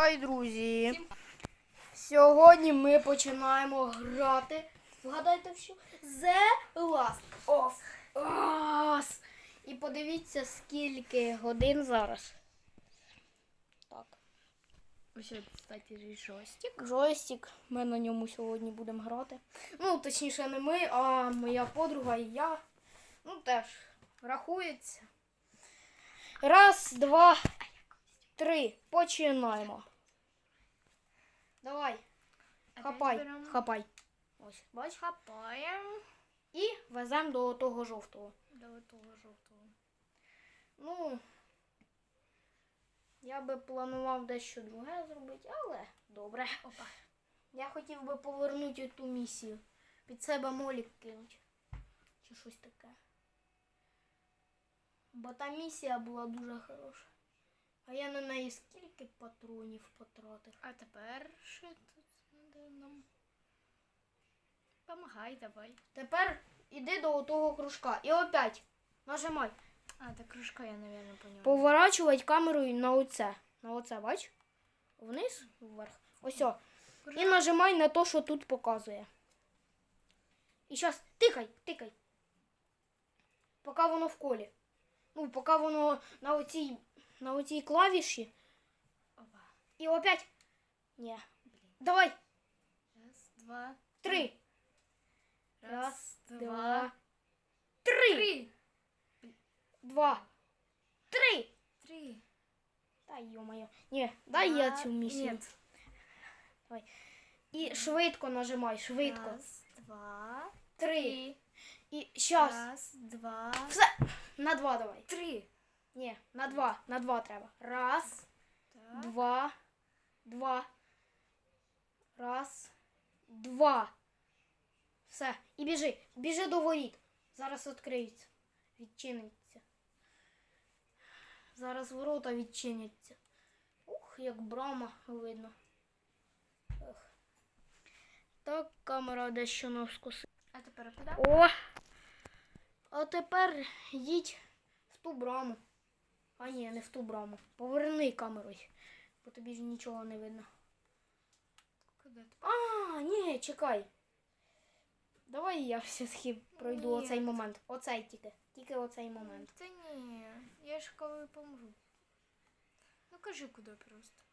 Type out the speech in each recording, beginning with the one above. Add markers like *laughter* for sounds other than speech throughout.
Хай, друзі. Сьогодні ми починаємо грати. Вгадайте що? The Last of Us. І подивіться, скільки годин зараз. Так. Ось, кстати, жостик. Джойстик. Ми на ньому сьогодні будемо грати. Ну, точніше, не ми, а моя подруга і я. Ну, теж рахується. Раз, два, три. Починаємо. Давай, хапай, хапай. Ось, бач. Хапаємо І веземо до того жовтого. до того жовтого. Ну, я би планував дещо друге зробити, але добре. Опа. Я хотів би повернути ту місію. Під себе молік кинуть. Чи щось таке. Бо та місія була дуже хороша. А я на неї скільки патронів потратив. А тепер що тут надо нам? Помагай, давай. Тепер іди до того кружка. І опять нажимай. А, так кружка я, наверное, поняла. Поворачувати камерою на оце. На оце, бач? Вниз, вверх. Ось. о. І нажимай на те, що тут показує. І зараз тикай, тикай. Поки воно в колі. Ну, поки воно на оцій, на оцій клавіші. Опа. І опять. Ні. Давай. Раз, два, Три. Раз, два, два, Три. три. Два. Три. Три. Та йо-моє. Ні, дай я Два. цю місію. Нет. І швидко нажимай, швидко. Раз, два, Три. І щас. Раз, два, Все. На два давай. три. Ні, на два. На два треба. Раз. Так. Два. Два. Раз. Два. Все. І біжи. Біжи до воріт. Зараз відкриються. Відчиниться. Зараз ворота відчиняться. Ух, як брама видно. Ех. Так, камера дещо навскоси. А тепер куди? О! А тепер їдь в ту браму. А ні, не в ту браму. Поверни камерою, бо тобі ж нічого не видно. Куди ти? А, ні, чекай. Давай я все-таки пройду Ні. оцей момент. Оцей тільки. Тільки оцей момент. Та ні, я ж коли помру. Ну кажи куди просто.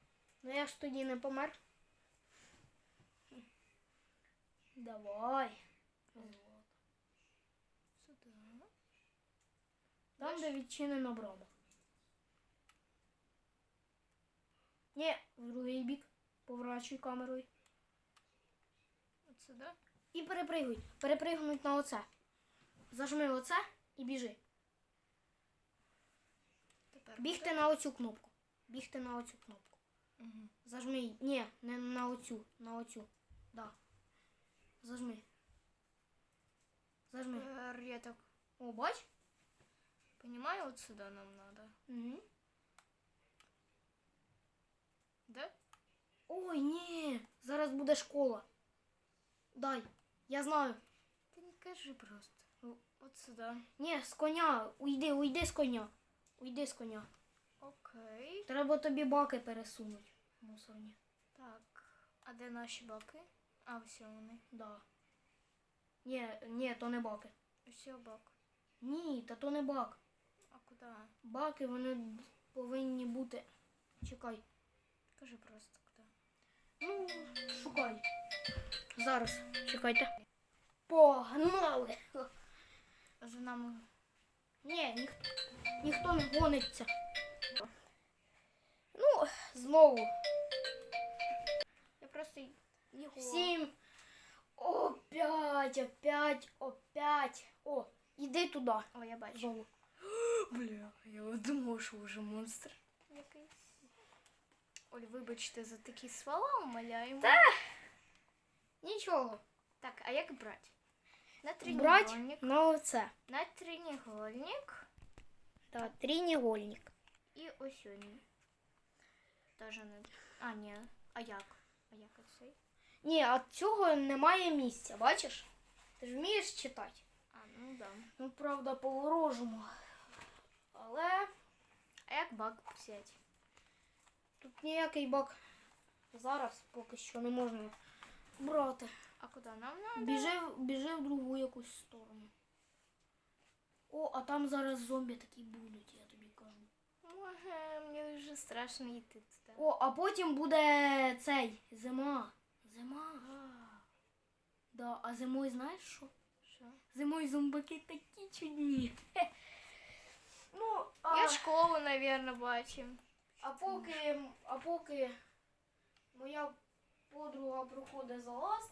Ну я ж тоді не помер. Давай. Сюди. Там, де відчинено брама. Ні, в другий бік. Поворачуй камерою. От сюди. І перепригуй. Перепригнуть на оце. Зажми оце і біжи. Тепер Бігти на оцю кнопку. Бігти на оцю кнопку. Угу. Зажми. її. Ні, не на оцю. На оцю. Да. Зажми. Зажми. Так О, бач? понимаю, от сюди нам надо. Угу. Да? Ой, ні. Зараз буде школа. Дай. Я знаю. Ти не кажи просто. О, От сюди. Ні, з коня. Уйди, уйди з коня. Уйди з коня. Окей. Треба тобі баки пересунути. Мусорні. Так. А де наші баки? А, ось вони. Да. Ні, ні, то не баки. Ось бак. Ні, та то не бак. А куди? Баки вони повинні бути. Чекай. Кажи просто. Ну, шукай. Зараз, чекайте. Погнали! За нами. Ні, ніх... ніхто не гониться. Ну, знову. Я просто його. Сім. Опять, опять, опять. О, іди туди. О, я бачу. Знову. *gasps* Бля, я думав, що вже монстр. Оль, вибачте за такі слова, умоляємо. Та. Нічого. Так, а як брати? На Брать на оце. На тренігольник. Да, тренігольник. І ось він. Даже не. А, ні. А як? А як оцей? Ні, а цього немає місця, бачиш? Ти ж вмієш читати? А, ну да. Ну, правда, по-ворожому. Але А як баг взяти? Тут ніякий бак зараз поки що не можна брати. А куди нам надо? Біжи, біжи в другу якусь сторону. О, а там зараз зомбі такі будуть, я тобі кажу. Може, мені вже страшно йти туди. О, а потім буде цей зима. Зима. Да, а зимою знаєш що? Що? Зимою зомбаки такі чудні. *laughs* Ну, а, Я школу, напевно, бачив. А поки, а поки моя подруга проходить заласт,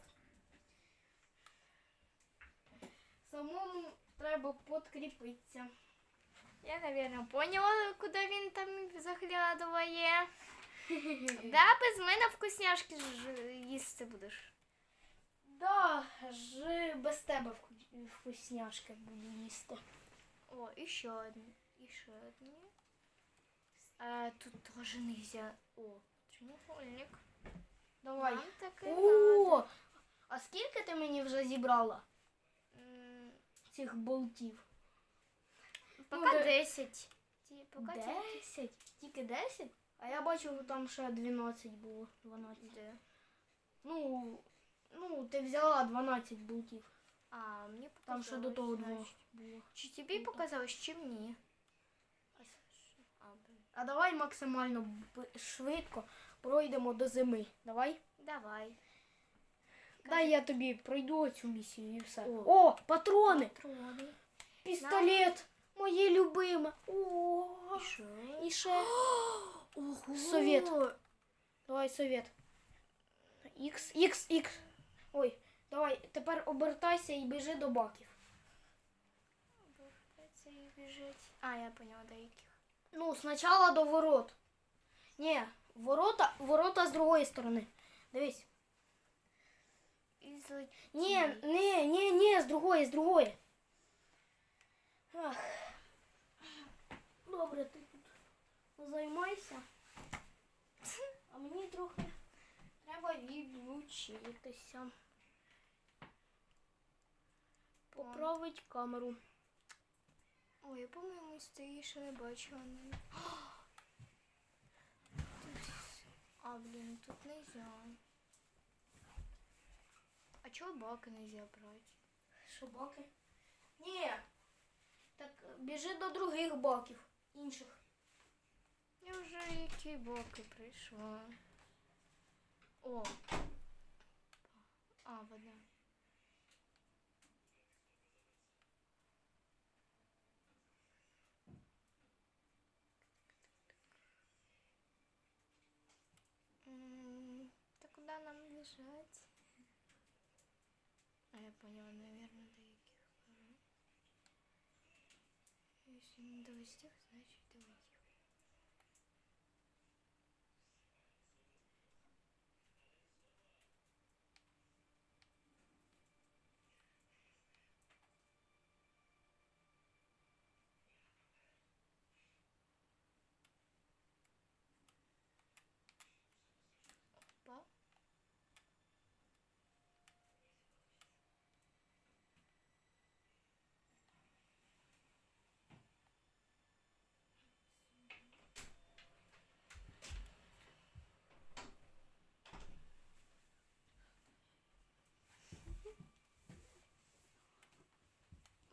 самому треба подкріпитися. Я, напевно, поняла, куди він там заглядує. *laughs* Да, без мене вкусняшки їсти будеш. Да, ж без тебе вкусняшки буду їсти. О, і ще одні. І ще одні. А, тут теж нельзя. О, треугольник. Давай. Нам таке О, надо. а скільки ти мені вже зібрала М, цих болтів? Пока де- 10. Ті, Пока ті- Десять? Тільки 10? А я бачив, там ще 12 було. 12. Де? Ну, ну, ти взяла 12 болтів. А, мені показалось. Там ще до того значить. двох було. Чи тобі Ну, так. показалось, чи мені? А, давай максимально швидко пройдемо до зими. Давай. Давай. Дай я тобі пройду цю місію і все. О. О, патрони! Патрони. Пістолет! Моє любиме! О, І що? і ще. *gasps* Ого! Совет. Давай совет. Ікс, ікс, ікс. Ой, давай, тепер обертайся і біжи до баків. Це і біжить. А, я поняла, до яких. Ну, спочатку до ворот. Ні, ворота, ворота з другої сторони. Дивись. І злетіть. Ні, ні, ні, ні, з другої, з другої. Ах. Добре, ти тут займайся. А мені трохи треба відлучитися. Поправить камеру. Ой, я по-моєму стої ще не бачила. А, блін, тут нельзя. А чого баки нельзя брати? Собаки? Ні. Так біжи до других баків. Інших. Я вже які боки прийшла. О. А, вода. Та куди нам бежать? А я поняла, наверное, до яких пора. Если не до всех, значит до этих. Опа.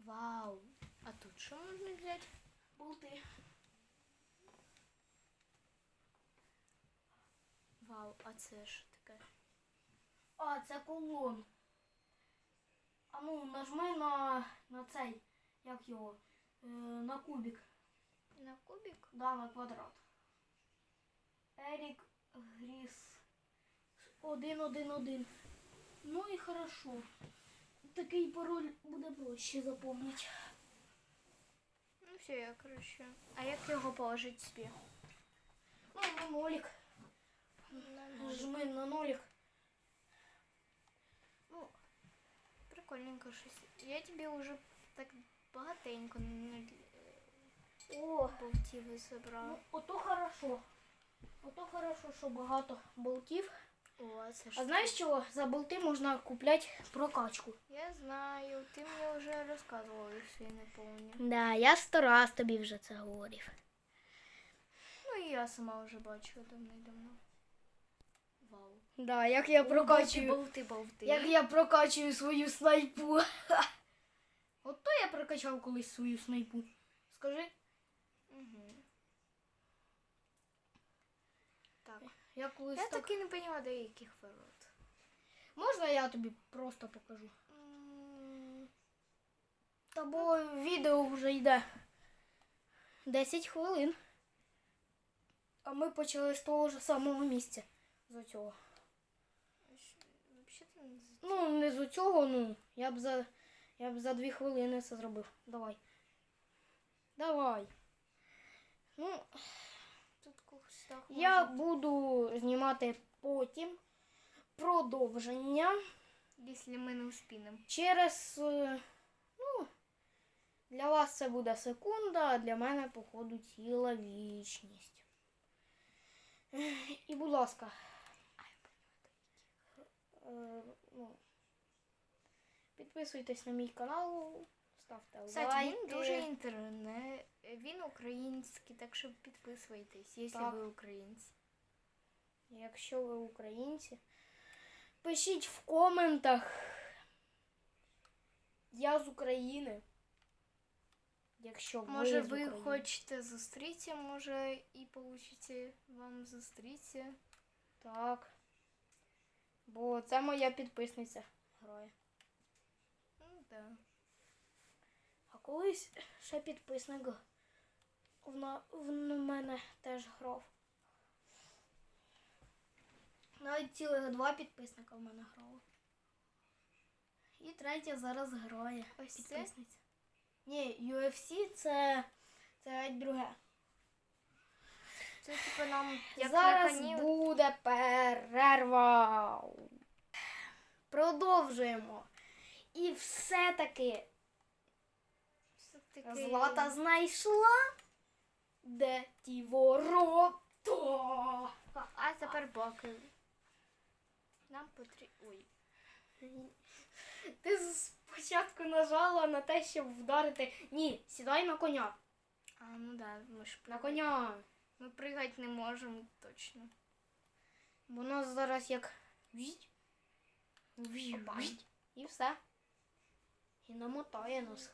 Вау. А тут що можна взяти? Болти. Вау, а це що таке? А, це колон. А ну, нажми на, на цей, як його, е, на кубик. На кубик? Да, на квадрат. Ерік Гріс. Один, один, один. Ну і хорошо. Такий пароль буде проще запомнити. Все, я короче. А як його положити собі? Ну, на нолик. Жми на нолик. Ну, прикольненько щось. Я тобі вже так багатенько на О, болтів забрала. ну, ото хорошо. Ото хорошо, що багато болтів. О, а це? А знаєш чого? За болти можна купляти прокачку. Я знаю, ти мені вже розказувала, якщо я не пам'ятаю. Да, я сто раз тобі вже це говорив. Ну і я сама вже бачила давно-давно. вау. Да, як я прокачую. Болти, болти. Як я прокачую свою снайпу. *laughs* От то я прокачав колись свою снайпу. Скажи, Угу. Так. я так... і не поняла, до яких ворот. Можна я тобі просто покажу? М, відео вже йде 10 хвилин. А ми почали з того ж самого місця. З цього. Ну, не з цього, ну. Я б за. Я б за 2 хвилини це зробив. Давай. Давай. Ну, так я буду знімати потім продовження. Якщо ми не успінемо. Через. е, Ну, для вас це буде секунда, а для мене, походу, ціла вічність. І, будь ласка. е, ну, підписуйтесь на мій канал, ставте Кстати, лайки. він дуже інтернет. Він український, так що підписуйтесь, якщо Так. ви українці. Якщо ви українці, пишіть в коментах. Я з України. Якщо ви Може з ви України. хочете зустрітися, може і получите вам зустрітися. Так. Бо це моя підписниця грає. Ну да. Колись ще підписник в, мене теж грав. Навіть цілих два підписника в мене грало. І третя зараз грає. Ось це? підписниця. Ні, UFC це, це друге. Це типу нам як Зараз на буде перерва. Продовжуємо. І все-таки все-таки- Злата знайшла. Де ті ворота? А тепер боки. Нам потрібно. Ой. Ти спочатку нажала на те, щоб вдарити. Ні, сідай на коня. А, ну да, ми ж На коня. Ми пригати не можемо точно. Бо нас зараз як. Віть. Віть. І все. І намотає нас.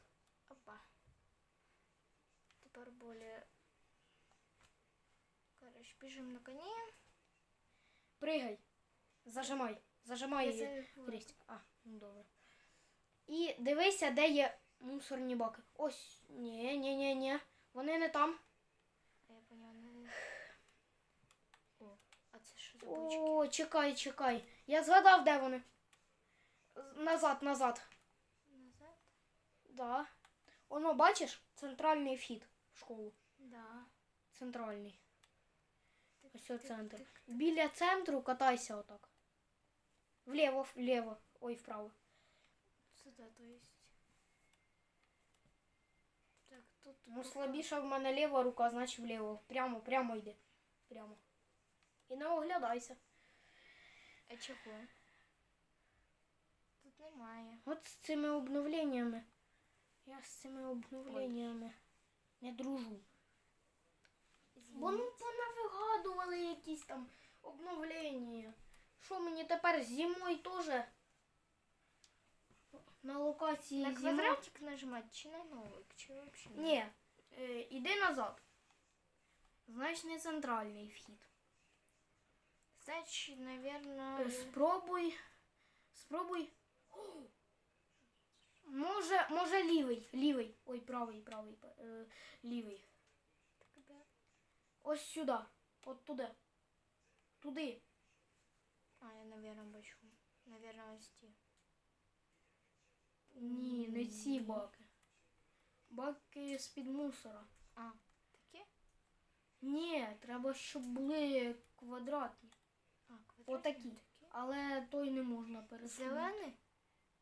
Опа. Более. Короче, біжимо на коні. Пригай. Зажимай. Зажимай Я її. це- А, ну добре. І дивися, де є мусорні баки. Ось. Ні, ні, ні, ні. Вони не там. Я поняла. не- О, а це що за бочки? О, чекай, чекай. Я згадав, де вони. Назад, назад. Назад? Да. Воно, бачиш, центральний вхід школу. Да. Центральний. Тик, Ось о тик, центр. тик. Біля центру катайся отак. Вліво, вліво. Ой, вправо. Сюда, то есть. Так, тут. Ну, поки- слабіша в мене ліва рука, значить вліво. Прямо, прямо йди. Прямо. І не оглядайся. А чого? Тут немає. От з цими обновленнями. Я з цими обновленнями Не дружу. Бо ну понавигадували якісь там обновлення. Що мені тепер зимою теж на локації На квадратик нажимать чи на новик, чи вообще ні? Е, іди назад. Значить не центральний вхід. Значить, наверное... Спробуй. Спробуй. О! Може, може лівий. Лівий. Ой, правий, правий. Е, лівий. Ось сюди. От туди. Туди. А, я, наверное, бачу. Наверное, ось ті. Ні, не ці баки. Баки з-під мусора. А, такі? Ні, треба, щоб були квадратні. А, квадратні Отакі. Але той не можна пересунути. Зелений?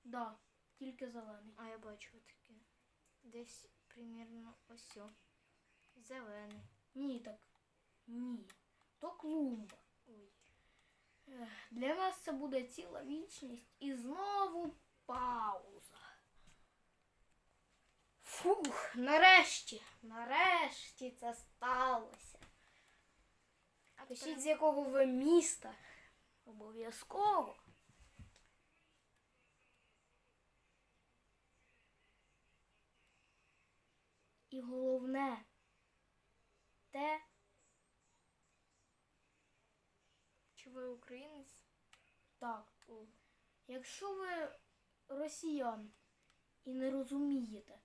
Да, тільки зелений. А, я бачу таке. Десь примірно ось. Зелений. Ні, так. Ні. То клумба. Ой. Для нас це буде ціла вічність. І знову пауза. Фух, нарешті. Нарешті це сталося. Пишіть, з якого ви міста. Обов'язково. І головне те, Чи ви українець? так, якщо ви росіян і не розумієте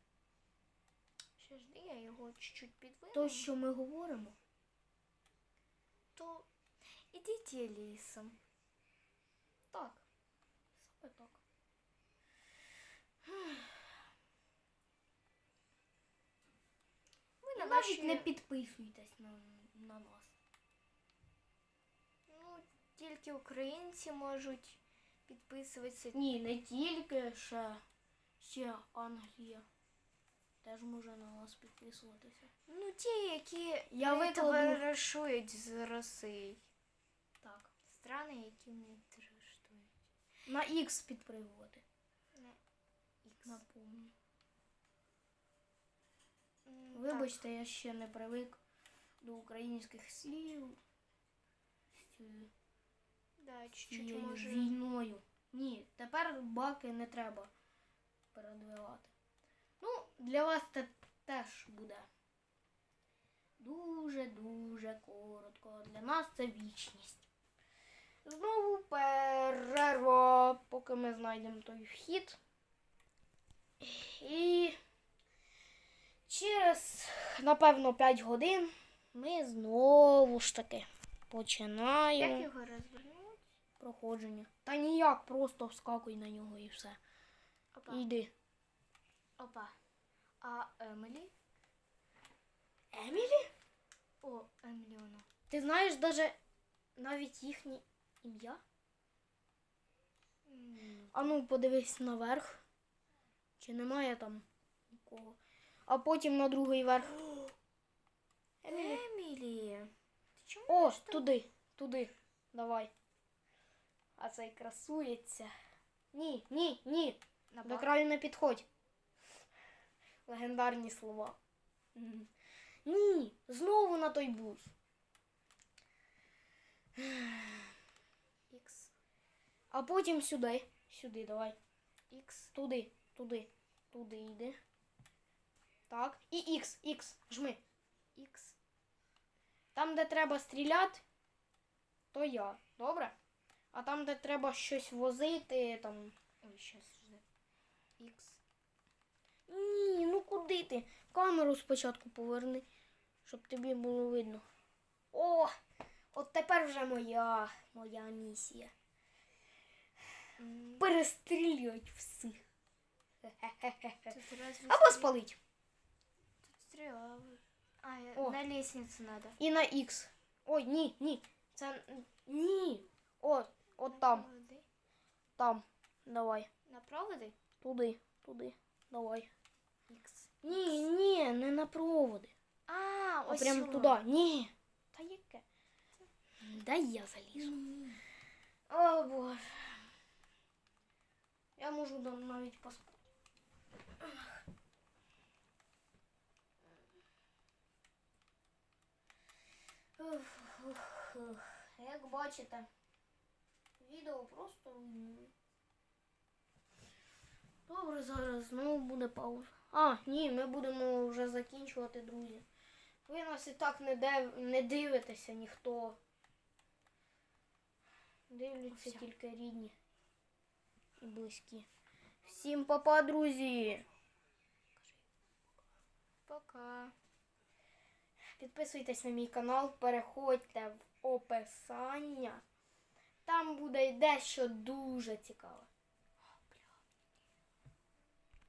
Ще ж я його чуть-чуть підвину. то, що ми говоримо, то ідіть лісом. так, саме так. Ви І на навіть наші... не підписуйтесь на, на нас. Ну, тільки українці можуть підписуватися. Ні, не тільки ще, ще Англія. Теж може на нас підписуватися. Ну, ті, які Я не викладу- товаришують з Росією. Так. Страни, які не товаришують. На X підпригувати. На Ікс. Напомню. Вибачте, я ще не привик до українських слів. Да, чуть-чуть може. війною. Ні, тепер баки не треба передвигати. Ну, для вас це теж буде дуже-дуже коротко. Для нас це вічність. Знову перерва, поки ми знайдемо той вхід. І через, напевно, 5 годин ми знову ж таки починаємо Як його розвернути? проходження. Та ніяк, просто вскакуй на нього і все. Опа. Йди. Опа. А Емілі? Емілі? О, Емілі вона. Ти знаєш даже навіть їхнє ім'я? М, А ну подивись наверх. Чи немає там нікого. А потім на другий верх. *gasps* Емілі. Емілі. Ти чому О, там? туди, туди. Давай. А цей красується. Ні, ні, ні. На До краю не підходь. Легендарні слова. Ні, знову на той бус. *sighs* Ікс. А потім сюди. Сюди, давай. Ікс. Туди, туди, туди йди. Так. І Х, Х, жми. Ікс. Там, де треба стріляти, то я. Добре? А там, де треба щось возити, там. Ой, щас жди. Ікс. Ні, ну куди ти? Камеру спочатку поверни, щоб тобі було видно. О! От тепер вже моя, моя місія. Перестрілюють всіх. Або спалить. О. на лестницю надо. І на Х. Ой, ні, ні. Це ні. О, от там, Проводи. там. Давай. На проводи? Туди, туди. Давай. Ікс. Ні, ні, не на проводи. А, А ось прям сюди. туди. Ні. Та яке? Дай я залізу. О, Боже. Я можу там навіть поспати. Як бачите, відео просто. Добре, зараз знову буде пауза. А, ні, ми будемо вже закінчувати, друзі. Ви нас і так не, див... не дивитеся ніхто. Дивляться Все. тільки рідні і близькі. Всім папа, друзі! Пока. Підписуйтесь на мій канал, переходьте в описання. Там буде дещо дуже цікаве.